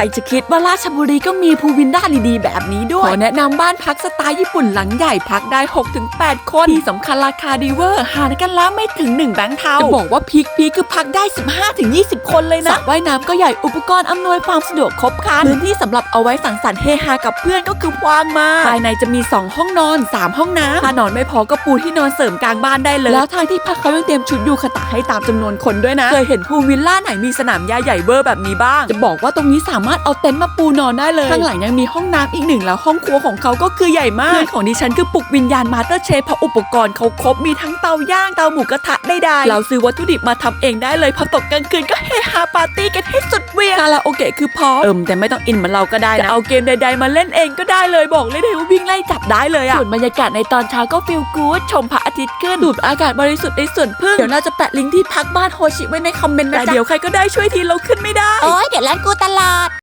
รจะคิดว่าราชบุรีก็มีพูลวินด้าดีๆแบบนี้ด้วย ขอแนะนำบ้านพักสไตล์ญี่ปุ่นหลังใหญ่พักได้ 6-8 คนที่สำคัญราคาดีเวอร์หารกันแล้วไม่ถึง 1 แบงค์เทาจะบอกว่าพีคพีคคือพักได้ 15-20 คนเลยนะสระว่ายน้ำก็ใหญ่อุปกรณ์อำนวยความสะดวกครบครันพื้นที่สำหรับเอาไว้สังสรรค์เฮฮากับเพื่อนก็คือกว้างมากภายในจะมี 2 ห้องนอน 3 ห้องน้ำถ้านอนไม่พอก็ปูที่นอนเสริมกลางบ้านได้เลย แล้วทางที่พักเขายังเตรียมชุดยูคาตะให้ตามจำนวนคนด้วยนะเคยเห็นพูลวิลล่าไหนมีสนามหญ้าใหญ่เวอร์แบบนี้บ้าง จะบอกว่าตรงนี้สามารถเอาเต็นท์มาปูนอนได้เลย ข้างหลังยังมีห้องน้ำอีกหนึ่งแล้วห้องครัวของเขาก็คือใหญ่มากเพื่อนของดิฉันคือปลุกวิญญาณมาสเตอร์เชฟเพราะอุปกรณ์เขาครบมีทั้งเตาย่างเตาหมูกระทะได้ๆเราซื้อวัตถุดิบมาทำเองได้เลยพอตกกลางคืนก็เฮฮาปาร์ตี้กันให้สุดเหวียงคาราโอเกะคือพร้อมเอิมแต่ไม่ต้องอินเหมือนเราก็ได้นะจะเอาเกมใด ๆ มาเล่นเองก็ได้เลยบอกเลยเลยว่าวิ่งไล่จับได้เลยอะส่วนบรรยากาศในตอนเช้าก็ฟิลกู๊ดชมพระอาทิตย์ขึ้นดูดอากาศบริสุทธิ์ในสวนพึ่งเดี๋ยวน่าจะแปะลิงก์ที่พักบ้านโฮชิไว้ในคอมเมนต์นะจ๊ะเดี๋ยวใครก็ได้ช่วยทีเราขึ้นไม่ได้ โอ้ยเดี๋ยวร้านกูตลอด